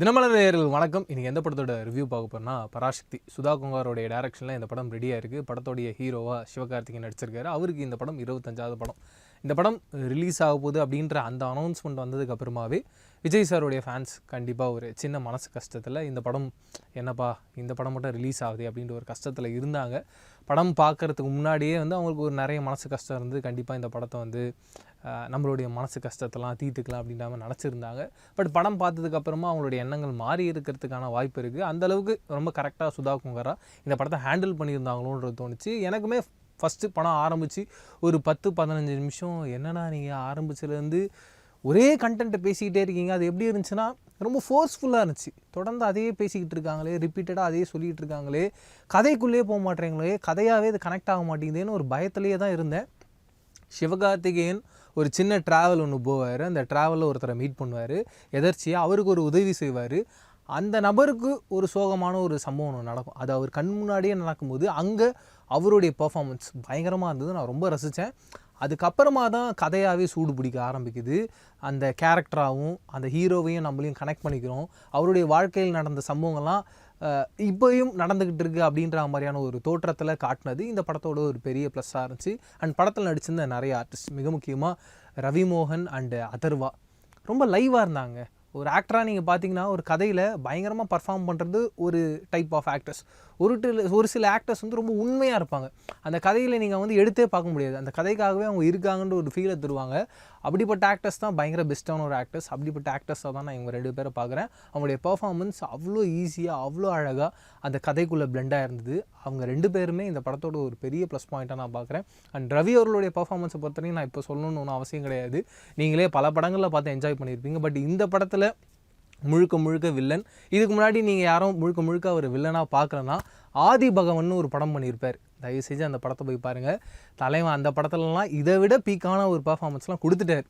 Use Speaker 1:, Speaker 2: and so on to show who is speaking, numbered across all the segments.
Speaker 1: தினமலர் நேயர்கள் வணக்கம். இன்றைக்கி எந்த படத்தோட ரிவ்யூ பார்க்க போறோம்னா பராசக்தி. சுதா குங்காரோடைய டேரக்ஷனில் இந்த படம் ரெடியாக இருக்குது படத்தோடைய ஹீரோவா சிவகார்த்திகேயன் நடிச்சிருக்காரு. அவருக்கு இந்த படம் இருபத்தஞ்சாவது படம். இந்த படம் ரிலீஸ் ஆக போகுது அப்படின்ற அந்த அனௌன்ஸ்மெண்ட் வந்ததுக்கு அப்புறமாவே விஜய் சாருடைய ஃபேன்ஸ் கண்டிப்பாக ஒரு சின்ன மனசு கஷ்டத்தில் இந்த படம் என்னப்பா இந்த படம் மட்டும் ரிலீஸ் ஆகுது அப்படின்ற ஒரு கஷ்டத்தில் இருந்தாங்க. படம் பார்க்கறதுக்கு முன்னாடியே வந்து அவங்களுக்கு ஒரு நிறைய மனசு கஷ்டம் இருந்து கண்டிப்பாக இந்த படத்தை வந்து நம்மளுடைய மனசு கஷ்டத்தெல்லாம் தீர்த்துக்கலாம் அப்படின்ற மாதிரி நினச்சிருந்தாங்க. பட் படம் பார்த்ததுக்கு அப்புறமா அவங்களுடைய எண்ணங்கள் மாறி இருக்கிறதுக்கான வாய்ப்பு இருக்குது அந்த அளவுக்கு ரொம்ப கரெக்டாக சுதா குங்கரா இந்த படத்தை ஹேண்டில் பண்ணியிருந்தாங்களோன்றது தோணுச்சு. எனக்குமே ஃபஸ்ட்டு படம் ஆரம்பித்து ஒரு பத்து பதினஞ்சு நிமிஷம். என்னடா நீங்கள் ஆரம்பிச்சதுலேருந்து ஒரே கண்டென்ட்டை பேசிக்கிட்டே இருக்கீங்க. அது எப்படி இருந்துச்சுன்னா ரொம்ப ஃபோர்ஸ்ஃபுல்லாக இருந்துச்சு. தொடர்ந்து அதையே பேசிக்கிட்டு இருக்காங்களே ரிப்பீட்டடாக அதையே சொல்லிகிட்டு இருக்காங்களே. கதைக்குள்ளேயே போக மாட்டேங்களே கதையாகவே இது கனெக்ட் ஆக மாட்டேங்குதுன்னு ஒரு பயத்துலேயே தான் இருந்தேன். சிவகார்த்திகேயன் ஒரு சின்ன ட்ராவல் ஒன்று போவார். அந்த ட்ராவலில் ஒருத்தரை மீட் பண்ணுவார். எதர்ச்சியாக அவருக்கு ஒரு உதவி செய்வார். அந்த நபருக்கு ஒரு சோகமான ஒரு சம்பவம் ஒன்று நடக்கும். அது அவர் கண் முன்னாடியே நடக்கும்போது அங்கே அவருடைய பர்ஃபாமன்ஸ் பயங்கரமாக இருந்தது. நான் ரொம்ப ரசித்தேன் அதுக்கப்புறமா தான் கதையாகவே சூடு பிடிக்க ஆரம்பிக்குது. அந்த கேரக்டராகவும் அந்த ஹீரோவையும் நம்மளையும் கனெக்ட் பண்ணிக்கிறோம். அவருடைய வாழ்க்கையில் நடந்த சம்பவங்கள்லாம் இப்போயும் நடந்துக்கிட்டு இருக்கு அப்படின்ற மாதிரியான ஒரு தோற்றத்தில் காட்டினது. இந்த படத்தோட ஒரு பெரிய ப்ளஸ்ஸாக இருந்துச்சு. அண்ட் படத்தில் நடிச்சிருந்த நிறைய ஆர்டிஸ்ட் மிக முக்கியமாக ரவிமோகன் அண்டு அதர்வா. ரொம்ப லைவாக இருந்தாங்க. ஒரு ஆக்டராக நீங்கள் பார்த்தீங்கன்னா ஒரு கதையில் பயங்கரமாக பர்ஃபார்ம் பண்ணுறது ஒரு டைப் ஆஃப் ஆக்டர்ஸ் ஒரு ஒரு சில ஆக்டர்ஸ் வந்து ரொம்ப உண்மையாக இருப்பாங்க. அந்த கதையில் நீங்கள் வந்து எடுத்தே பார்க்க முடியாது. அந்த கதைக்காகவே அவங்க இருக்காங்கன்ற ஒரு ஃபீலை தருவாங்க. அப்படிப்பட்ட ஆக்டர்ஸ் தான் பயங்கர பெஸ்ட்டான ஒரு ஆக்டர்ஸ் அப்படிப்பட்ட ஆக்டர்ஸாக தான் நான் இவங்க ரெண்டு பேரை பார்க்குறேன். அவங்களுடைய பர்ஃபார்மன்ஸ் அவ்வளோ ஈஸியாக அவ்வளோ அழகாக அந்த கதைக்குள்ளே பிளெண்டாக இருந்தது. அவங்க ரெண்டு பேருமே இந்த படத்தோட ஒரு பெரிய ப்ளஸ் பாயிண்ட்டாக நான் பார்க்குறேன். அண்ட் ரவி அவர்களுடைய பர்ஃபார்மன்ஸை பொறுத்தவரைக்கும் நான் இப்போ சொல்லணும்னு ஒன்றும் அவசியம் கிடையாது. நீங்களே பல படங்களில் பார்த்து என்ஜாய் பண்ணியிருப்பீங்க. பட் இந்த படத்தில் முழுக்க முழுக்க வில்லன் இதுக்கு முன்னாடி நீங்கள் யாரும் முழுக்க முழுக்க அவர் வில்லனாக பார்க்கலன்னா ஆதி பகவன் ஒரு படம் பண்ணியிருப்பார். தயவு செஞ்சு அந்த படத்தை போய் பாருங்கள் தலைவன் அந்த படத்துலலாம் இதை விட பீக்கான ஒரு பர்ஃபார்மன்ஸ்லாம் கொடுத்துட்டார்.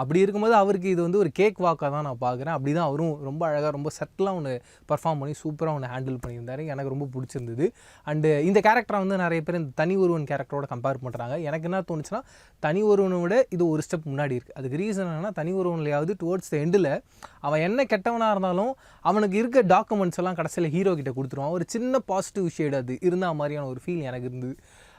Speaker 1: அப்படி இருக்கும்போது அவருக்கு இது வந்து ஒரு கேக் வாக்காக தான் நான் பார்க்குறேன். அப்படி தான் அவரும் ரொம்ப அழகாக ரொம்ப செட்டிலாக ஒன்று பர்ஃபார்ம் பண்ணி சூப்பராக ஒன்று ஹேண்டில் பண்ணியிருந்தாரு. எனக்கு ரொம்ப பிடிச்சிருந்தது. அண்டு இந்த கேரக்டரை வந்து நிறைய பேர் இந்த தனி ஒருவன் கேரக்டரோட கம்பேர் பண்ணுறாங்க எனக்கு என்ன தோணுச்சுன்னா தனி ஒருவனை விட இது ஒரு ஸ்டெப் முன்னாடி இருக்குது அதுக்கு ரீசன் என்னன்னா தனி ஒருவன்லையாவது டுவோர்ட்ஸ் த எண்டில் அவன் என்ன கெட்டவனாக இருந்தாலும் அவனுக்கு இருக்க டாக்குமெண்ட்ஸ் எல்லாம் கடைசியில் ஹீரோ கிட்ட கொடுத்துருவான். ஒரு சின்ன பாசிட்டிவ் ஷேட் அது. இருந்த மாதிரியான ஒரு ஃபீல் எனக்கு இருந்தது.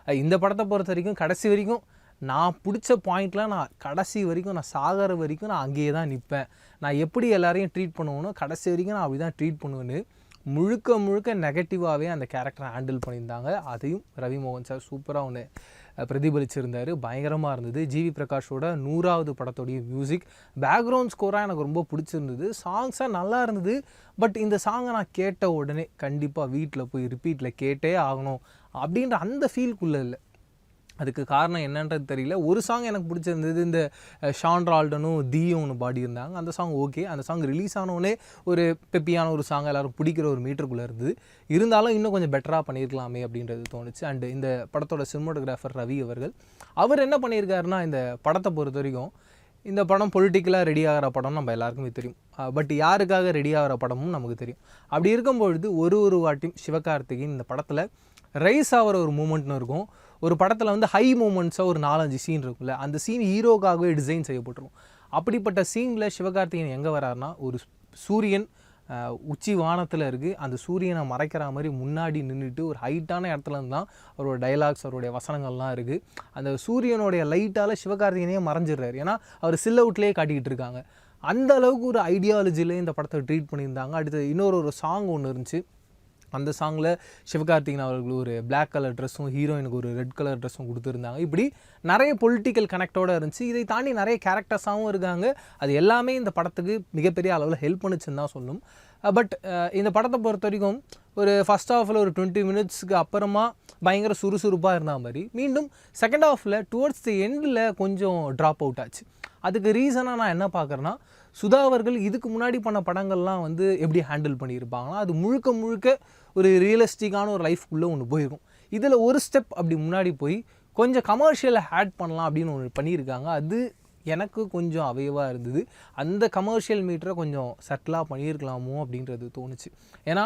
Speaker 1: இந்த படத்தை பொறுத்த வரைக்கும் கடைசி வரைக்கும் நான் பிடிச்ச பாயிண்ட்லாம் நான் கடைசி வரைக்கும் நான் சாகிற வரைக்கும் நான் அங்கேயே தான் நிற்பேன் நான் எப்படி எல்லாரையும் ட்ரீட் பண்ணுவேனோ கடைசி வரைக்கும் நான் அப்படி தான் ட்ரீட் பண்ணுவேன்னு. முழுக்க முழுக்க நெகட்டிவாகவே அந்த கேரக்டரை ஹேண்டில் பண்ணியிருந்தாங்க. அதையும் ரவி மோகன் சார் சூப்பராக ஒன்று பிரதிபலிச்சிருந்தார். பயங்கரமாக இருந்தது. ஜிவி பிரகாஷோட நூறாவது படத்தோடைய மியூசிக் பேக்ரவுண்ட் ஸ்கோராக எனக்கு ரொம்ப பிடிச்சிருந்தது. சாங்ஸாக நல்லா இருந்தது. பட் இந்த சாங்கை நான் கேட்ட உடனே கண்டிப்பாக வீட்டில் போய் ரிப்பீட்டில் கேட்டே ஆகணும். அப்படின்ற அந்த ஃபீல்குள்ளே இல்லை. அதுக்கு காரணம் என்னன்றது தெரியல. ஒரு சாங் எனக்கு பிடிச்சிருந்தது இந்த ஷான் ரால்டனும் தீயும் ஒன்று பாடியிருந்தாங்க. அந்த சாங் ஓகே அந்த சாங் ரிலீஸ் ஆனோடனே ஒரு பெப்பியான ஒரு சாங் எல்லோரும் பிடிக்கிற ஒரு மீட்டருக்குள்ளே இருந்தது. இருந்தாலும் இன்னும் கொஞ்சம் பெட்டராக பண்ணியிருக்கலாமே அப்படின்றது தோணுச்சு. அண்டு இந்த படத்தோட சினிமோட்டோகிராஃபர் ரவி அவர்கள் அவர் என்ன பண்ணியிருக்காருன்னா இந்த படத்தை பொறுத்த வரைக்கும் இந்த படம் பொலிட்டிக்கலாக ரெடி ஆகிற படம் நம்ம எல்லாருக்குமே தெரியும். பட் யாருக்காக ரெடி ஆகிற படமும் நமக்கு தெரியும். அப்படி இருக்கும்பொழுது ஒரு ஒரு வாட்டியும் சிவகார்த்திகேயன் இந்த படத்தில் ரைஸ் ஆகிற ஒரு மூமெண்ட்னு இருக்கும். ஒரு படத்தில் வந்து ஹை மூமெண்ட்ஸாக ஒரு நாலஞ்சு சீன் இருக்கும்ல அந்த சீன் ஹீரோக்காகவே டிசைன் செய்யப்பட்டுரும். அப்படிப்பட்ட சீனில் சிவகார்த்திகேயன் எங்கே வராருன்னா ஒரு சூரியன் உச்சி வானத்தில் இருக்குது அந்த சூரியனை மறைக்கிற மாதிரி முன்னாடி நின்றுட்டு ஒரு ஹைட்டான இடத்துல தான் அவரோட டைலாக்ஸ் அவருடைய வசனங்கள்லாம் இருக்குது அந்த சூரியனுடைய லைட்டால் சிவகார்த்திகேயனே மறைஞ்சிடுறாரு. ஏன்னா அவர் சில்ல அவுட்லேயே காட்டிக்கிட்டு இருக்காங்க. அந்த அளவுக்கு ஒரு ஐடியாலஜியில் இந்த படத்தை ட்ரீட் பண்ணியிருந்தாங்க. அடுத்து இன்னொரு ஒரு சாங் ஒன்று இருந்துச்சு. அந்த சாங்கில் சிவகார்த்திகன் அவர்கள் ஒரு பிளாக் கலர் ட்ரெஸ்ஸும் ஹீரோயினுக்கு ஒரு ரெட் கலர் ட்ரெஸ்ஸும் கொடுத்துருந்தாங்க. இப்படி நிறைய பொலிட்டிக்கல் கனெக்டோடு இருந்துச்சு. இதை தாண்டி நிறைய கேரக்டர்ஸாகவும் இருக்காங்க. அது எல்லாமே இந்த படத்துக்கு மிகப்பெரிய அளவில் ஹெல்ப் பண்ணுச்சுன்னு தான் சொல்லும். பட் இந்த படத்தை பொறுத்த வரைக்கும் ஒரு ஃபஸ்ட் ஹாஃபில் ஒரு டுவெண்ட்டி மினிட்ஸ்க்கு அப்புறமா பயங்கர சுறுசுறுப்பாக இருந்த மாதிரி மீண்டும் செகண்ட் ஹாஃபில் டுவர்ட்ஸ் தி எண்டில் கொஞ்சம் ட்ராப் அவுட் ஆச்சு. அதுக்கு ரீசனாக நான் என்ன பார்க்குறேன்னா சுதா அவர்கள் இதுக்கு முன்னாடி பண்ண படங்கள்லாம் வந்து எப்படி ஹேண்டில் பண்ணியிருப்பாங்கன்னா அது முழுக்க முழுக்க ஒரு ரியலிஸ்டிக்கான ஒரு லைஃப்குள்ளே ஒன்று போயிருக்கும். இதில் ஒரு ஸ்டெப் அப்படி முன்னாடி போய் கொஞ்சம் கமர்ஷியலை ஆட் பண்ணலாம் அப்படின்னு ஒன்று பண்ணியிருக்காங்க. அது எனக்கு கொஞ்சம் அவைவாக இருந்தது. அந்த கமர்ஷியல் மீட்டரை கொஞ்சம் செட்டிலாக பண்ணியிருக்கலாமோ அப்படின்றது தோணுச்சு. ஏன்னா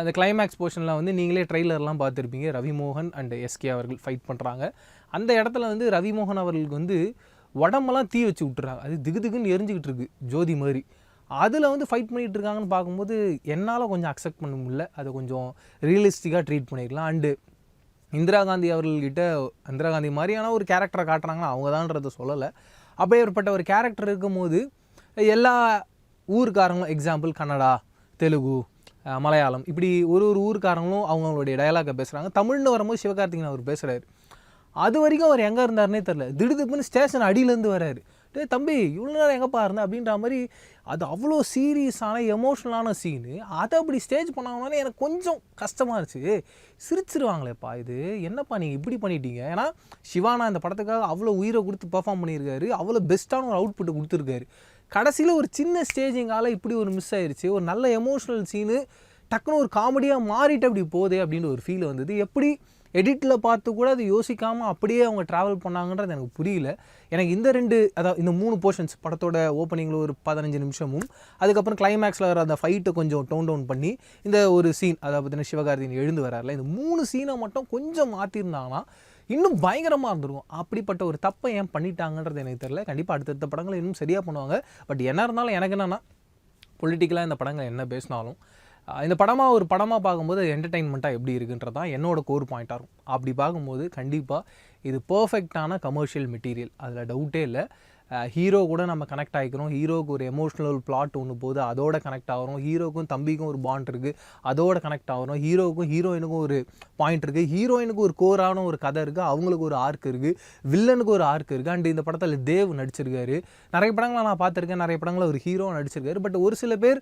Speaker 1: அந்த கிளைமேக்ஸ் போர்ஷனில் வந்து நீங்களே ட்ரெய்லர்லாம் பார்த்துருப்பீங்க. ரவிமோகன் அண்ட் எஸ்கே அவர்கள் ஃபைட் பண்ணுறாங்க அந்த இடத்துல வந்து ரவிமோகன் அவர்களுக்கு வந்து உடம்பெல்லாம் தீ வச்சு விட்டுறாங்க. அது திகு திகுன்னு எரிஞ்சுக்கிட்டு இருக்கு ஜோதி மாதிரி. அதில் வந்து ஃபைட் பண்ணிகிட்டு இருக்காங்கன்னு பார்க்கும்போது என்னால் கொஞ்சம் அக்செப்ட் பண்ண முடியல. அதை கொஞ்சம் ரியலிஸ்டிக்காக ட்ரீட் பண்ணிக்கலாம். அண்டு இந்திரா காந்தி அவர்கள்கிட்ட இந்திரா காந்தி மாதிரியான ஒரு கேரக்டரை காட்டுறாங்கன்னா அவங்க தான்றதை சொல்லலை. அப்படியேற்பட்ட ஒரு கேரக்டர் இருக்கும்போது எல்லா ஊருக்காரங்களும் எக்ஸாம்பிள் கன்னடா தெலுங்கு மலையாளம் இப்படி ஒரு ஒரு ஊருக்காரங்களும் அவங்களுடைய டயலாகை பேசுகிறாங்க தமிழ்னு வரும்போது சிவகார்த்திகன் அவர் பேசுகிறாரு அது வரைக்கும் அவர் எங்கே இருந்தார்னே தெரில திடுதிப்புன்னு ஸ்டேஷன் அடியிலேருந்து வராரு டே தம்பி இவ்வளோ நேரம் எங்கப்பா இருந்தேன் அப்படின்ற மாதிரி அது அவ்வளோ சீரியஸான எமோஷ்னலான சீனு அதை அப்படி ஸ்டேஜ் பண்ணாங்கன்னு எனக்கு கொஞ்சம் கஷ்டமாக இருந்துச்சு. சிரிச்சிருவாங்களேப்பா இது. என்னப்பா நீங்கள் இப்படி பண்ணிட்டீங்க? ஏன்னா சிவானா இந்த படத்துக்காக அவ்வளோ உயிரை கொடுத்து பெர்ஃபார்ம் பண்ணியிருக்காரு. அவ்வளோ பெஸ்ட்டான ஒரு அவுட்புட் கொடுத்துருக்காரு. கடைசியில் ஒரு சின்ன ஸ்டேஜிங்கால இப்படி ஒரு மிஸ் ஆயிடுச்சு ஒரு நல்ல எமோஷ்னல் சீனு டக்குன்னு ஒரு காமெடியாக மாறிட்டு அப்படி போதே அப்படின்னு ஒரு ஃபீல் வந்தது. எப்படி எடிட்டில் பார்த்து கூட அது யோசிக்காமல் அப்படியே அவங்க ட்ராவல் பண்ணாங்கன்றது எனக்கு புரியல. எனக்கு இந்த ரெண்டு அதாவது இந்த மூணு போர்ஷன்ஸ் படத்தோட ஓப்பனிங்கில் ஒரு பதினஞ்சு நிமிஷமும் அதுக்கப்புறம் கிளைமேக்ஸில் வர அந்த ஃபைட்டை கொஞ்சம் டோன் டவுன் பண்ணி இந்த ஒரு சீன் அதை பார்த்தீங்கன்னா சிவகார்த்தியின் எழுந்து வரார்ல இந்த மூணு சீனை மட்டும் கொஞ்சம் மாற்றிருந்தாங்கன்னா இன்னும் பயங்கரமாக இருந்திருக்கும். அப்படிப்பட்ட ஒரு தப்பை ஏன் பண்ணிட்டாங்கன்றது எனக்கு தெரியல. கண்டிப்பாக அடுத்தடுத்த படங்களை இன்னும் சரியாக பண்ணுவாங்க. பட் என்ன இருந்தாலும் எனக்கு என்னென்னா பொலிட்டிக்கலாக இந்த படங்கள் என்ன பேசினாலும் இந்த படமாக ஒரு படமாக பார்க்கும்போது என்டர்டெயின்மெண்ட்டாக எப்படி இருக்குன்றது தான் என்னோட கோர் பாயிண்ட்டாக இருக்கும். அப்படி பார்க்கும்போது கண்டிப்பாக இது பர்ஃபெக்டான கமர்ஷியல் மெட்டீரியல் அதில் டவுட்டே இல்லை. ஹீரோ கூட நம்ம கனெக்ட் ஆகிக்கிறோம் ஹீரோவுக்கு ஒரு எமோஷ்னல் பிளாட் ஒன்று போகுது அதோட கனெக்ட் ஆகிறோம். ஹீரோக்கும் தம்பிக்கும் ஒரு பாண்ட் இருக்குது அதோட கனெக்ட் ஆகிறோம். ஹீரோவுக்கும் ஹீரோயினுக்கும் ஒரு பாயிண்ட் இருக்குது ஹீரோயினுக்கு ஒரு கோரான ஒரு கதை இருக்குது அவங்களுக்கு ஒரு ஆர்க் இருக்குது வில்லனுக்கு ஒரு ஆர்க் இருக்குது அண்ட் இந்த படத்தில் தேவ் நடிச்சிருக்காரு. நிறைய படங்களை நான் பார்த்துருக்கேன். நிறைய படங்களில் ஒரு ஹீரோ நடிச்சிருக்காரு. பட் ஒரு சில பேர்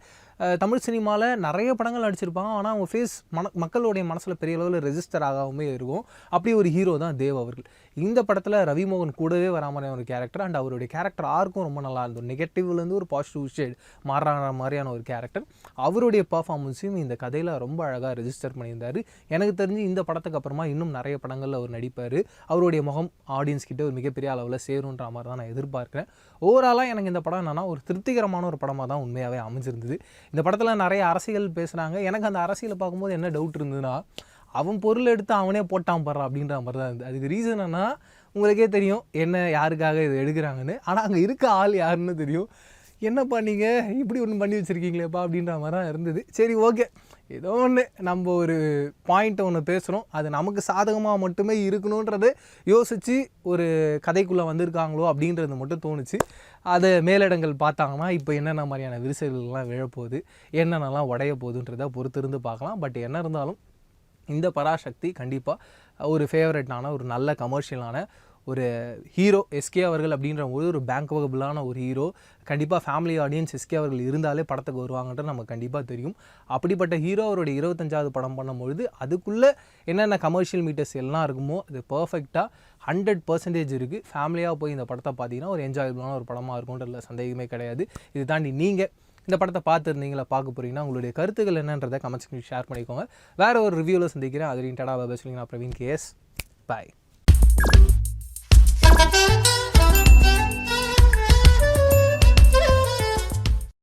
Speaker 1: தமிழ் சினிமாவில் நிறைய படங்கள் நடிச்சிருப்பாங்க. ஆனால் அவங்க ஃபேஸ் மன மக்களுடைய மனசில் பெரிய அளவில் ரெஜிஸ்டர் ஆகாமே இருக்கும். அப்படி ஒரு ஹீரோ தான் தேவ் அவர்கள். இந்த படத்தில் ரவிமோகன் கூடவே வராமலே ஒரு கேரக்டர் அண்ட் அவருடைய கேரக்டர் ஆர்க்கும் ரொம்ப நல்லா இருந்தது. நெகட்டிவ்லேருந்து ஒரு பாசிட்டிவ் ஷேட் மாறான மாதிரியான ஒரு கேரக்டர் அவருடைய பர்ஃபார்மன்ஸையும் இந்த கதையில் ரொம்ப அழகாக ரெஜிஸ்டர் பண்ணியிருந்தார். எனக்கு தெரிஞ்சு இந்த படத்துக்கு அப்புறமா இன்னும் நிறைய படங்களில் அவர் நடிப்பார். அவருடைய முகம் ஆடியன்ஸ் கிட்ட ஒரு மிகப்பெரிய அளவில் சேருன்ற மாதிரி தான் நான் எதிர்பார்க்குறேன். ஓவராலாக எனக்கு இந்த படம் என்னென்னா ஒரு திருப்திகரமான ஒரு படமாக தான் உண்மையாகவே அமைஞ்சிருந்தது. இந்த படத்தில் நிறைய அரசியல் பேசுகிறாங்க எனக்கு அந்த அரசியலை பார்க்கும்போது என்ன டவுட் இருந்ததுன்னா அவன் பொருள் எடுத்து அவனே போட்டான் பாடுறான் அப்படின்ற மாதிரி தான் இருந்தது அதுக்கு ரீசன் என்ன உங்களுக்கே தெரியும் என்ன யாருக்காக இது எடுக்கிறாங்கன்னு. ஆனால் அங்கே இருக்க ஆள் யாருன்னு தெரியும். என்னப்பா நீங்கள் இப்படி ஒன்று பண்ணி வச்சுருக்கீங்களேப்பா அப்படின்ற மாதிரி தான் இருந்தது. சரி ஓகே. ஏதோ ஒன்று நம்ம ஒரு பாயிண்ட்டை ஒன்று பேசுகிறோம் அது நமக்கு சாதகமாக மட்டுமே இருக்கணுன்றது யோசித்து ஒரு கதைக்குள்ளே வந்திருக்காங்களோ அப்படின்றது மட்டும் தோணுச்சு. அதை மேலிடங்கள் பார்த்தாங்கன்னா இப்போ என்னென்ன மாதிரியான விரிசல்கள்லாம் விழப்போகுது என்னென்னலாம் உடைய போகுதுன்றதை பொறுத்திருந்து பார்க்கலாம். பட் என்ன இருந்தாலும் இந்த பராசக்தி கண்டிப்பாக ஒரு ஃபேவரட்டான ஒரு நல்ல கமர்ஷியலான ஒரு ஹீரோ எஸ்கே அவர்கள் அப்படின்ற போது ஒரு பேங்க்வகபிளான ஒரு ஹீரோ கண்டிப்பாக ஃபேமிலி ஆடியன்ஸ் எஸ்கே அவர்கள் இருந்தாலே படத்துக்கு வருவாங்கன்றது நமக்கு கண்டிப்பாக தெரியும். அப்படிப்பட்ட ஹீரோ அவருடைய இருபத்தஞ்சாவது படம் பண்ணும்பொழுது அதுக்குள்ளே என்னென்ன கமர்ஷியல் மீட்டர்ஸ் எல்லாம் இருக்குமோ அது பர்ஃபெக்டாக ஹண்ட்ரட் பர்சன்டேஜ் இருக்குது ஃபேமிலியாக போய் இந்த படத்தை பார்த்தீங்கன்னா ஒரு என்ஜாயபிளான ஒரு படமாக இருக்கும்ன்றதுல சந்தேகமே கிடையாது. இது தாண்டி நீங்கள் இந்த படத்தை பார்த்துருந்தீங்களா? பார்க்க போகிறீங்கன்னா உங்களுடைய கருத்துக்கள் என்னன்றதை கமெண்ட்ஸ் ஷேர் பண்ணிக்கோங்க. வேறு ஒரு ரிவ்யூவில் சந்திக்கிறேன். அது ரிலேட்டடாக பேசுகிறீங்கன்னா பிரவீன் கேஎஸ் பாய்